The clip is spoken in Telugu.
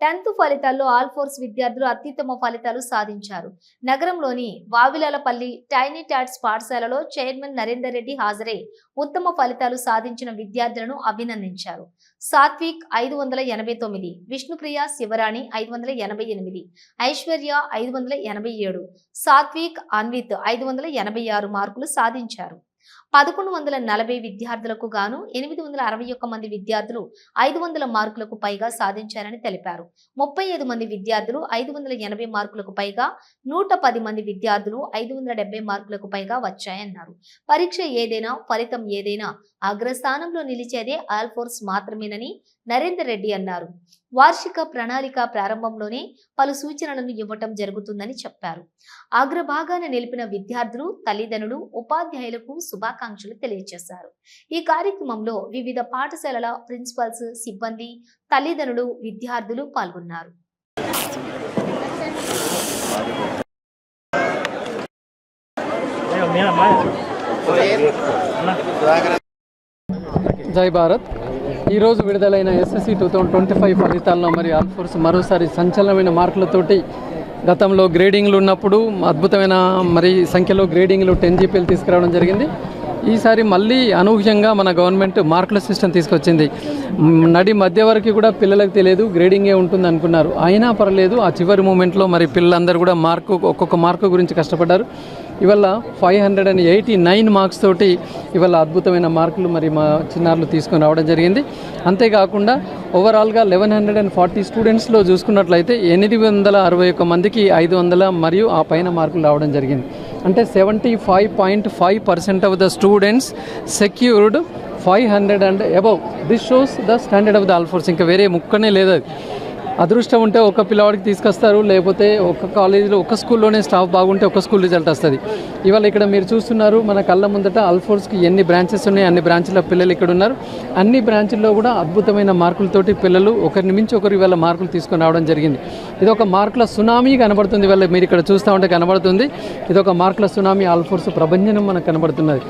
టెన్త్ ఫలితాల్లో ఆల్ ఫోర్స్ విద్యార్థులు అత్యుత్తమ ఫలితాలు సాధించారు. నగరంలోని వావిలాలపల్లి టైనీ టాట్స్ పాఠశాలలో చైర్మన్ నరేందర్ రెడ్డి హాజరై ఉత్తమ ఫలితాలు సాధించిన విద్యార్థులను అభినందించారు. సాత్విక్ ఐదు వందల ఎనభై తొమ్మిది విష్ణుప్రియ శివరాణి ఐదు వందల ఎనభై ఎనిమిది ఐశ్వర్య ఐదు వందల ఎనభై ఏడు సాత్విక్ అన్విత్ ఐదు వందల ఎనభై ఆరు మార్కులు సాధించారు. పదకొండు వందల నలభై విద్యార్థులకు గాను ఎనిమిది వందల అరవై ఒక్క మంది విద్యార్థులు ఐదు వందల మార్కులకు పైగా సాధించారని తెలిపారు. ముప్పై ఐదు మంది విద్యార్థులు ఐదు వందల ఎనభై మార్కులకు పైగా నూట పది మంది విద్యార్థులు ఐదు వందల డెబ్బై మార్కులకు పైగా వచ్చాయన్నారు. పరీక్ష ఏదైనా ఫలితం ఏదైనా అగ్రస్థానంలో నిలిచేదే ఆల్ఫోర్స్ మాత్రమేనని నరేందర్ రెడ్డి అన్నారు. వార్షిక ప్రణాళిక ప్రారంభంలోనే పలు సూచనలను ఇవ్వటం జరుగుతుందని చెప్పారు. అగ్రభాగాన నిలిపిన విద్యార్థులు తల్లిదండ్రులు ఉపాధ్యాయులకు శుభాకాంక్షలు తెలియజేశారు ఈ కార్యక్రమంలో వివిధ పాఠశాలల ప్రిన్సిపల్స్ సిబ్బంది తల్లిదండ్రులు విద్యార్థులు పాల్గొన్నారు. జై భారత్. ఈరోజు విడుదలైన SSC two thousand twenty five ఫలితాల్లో మరి ఆల్ఫోర్స్ మరోసారి సంచలనమైన మార్కులతోటి గతంలో గ్రేడింగ్లు ఉన్నప్పుడు అద్భుతమైన మరి సంఖ్యలో గ్రేడింగ్లు టెన్ జీపీలు తీసుకురావడం జరిగింది. ఈసారి మళ్ళీ అనూహ్యంగా మన గవర్నమెంట్ మార్కుల సిస్టమ్ తీసుకొచ్చింది. నడి మధ్య వరకు కూడా పిల్లలకు తెలియదు గ్రేడింగే ఉంటుంది అనుకున్నారు. అయినా పర్లేదు ఆ చివరి మూమెంట్లో మరి పిల్లలందరూ కూడా మార్కు ఒక్కొక్క మార్కు గురించి కష్టపడ్డారు. ఇవాళ five hundred and eighty nine marks తోటి ఇవాళ అద్భుతమైన మార్కులు మరి మా చిన్నారులు తీసుకొని రావడం జరిగింది. అంతేకాకుండా ఓవరాల్గా లెవెన్ హండ్రెడ్ అండ్ ఫార్టీ స్టూడెంట్స్లో చూసుకున్నట్లయితే ఎనిమిది వందల అరవై ఒక్క మందికి ఐదు వందల మరియు ఆ పైన మార్కులు రావడం జరిగింది. అంటే seventy five point five percent of the students secured five hundred and above this shows the standard of the Alphores ఇంకా వేరే ముక్కనే లేదు అది. అదృష్టం ఉంటే ఒక పిల్లవాడికి తీసుకొస్తారు లేకపోతే ఒక కాలేజీలో ఒక స్కూల్లోనే స్టాఫ్ బాగుంటే ఒక స్కూల్ రిజల్ట్ వస్తుంది. ఇవాళ ఇక్కడ మీరు చూస్తున్నారు మన కళ్ళ ముందట అల్ఫోర్స్కి ఎన్ని బ్రాంచెస్ ఉన్నాయి అన్ని బ్రాంచ్ల పిల్లలు ఇక్కడ ఉన్నారు. అన్ని బ్రాంచుల్లో కూడా అద్భుతమైన మార్కులతోటి పిల్లలు ఒకరిని మించి ఒకరు ఇవాళ మార్కులు తీసుకొని రావడం జరిగింది. ఇది ఒక మార్కుల సునామీ కనబడుతుంది ఇవాళ మీరు ఇక్కడ చూస్తూ ఉంటే కనబడుతుంది. ఇది ఒక మార్కుల సునామీ ఆల్ఫోర్స్ ప్రభంజనం మనకు కనబడుతున్నది.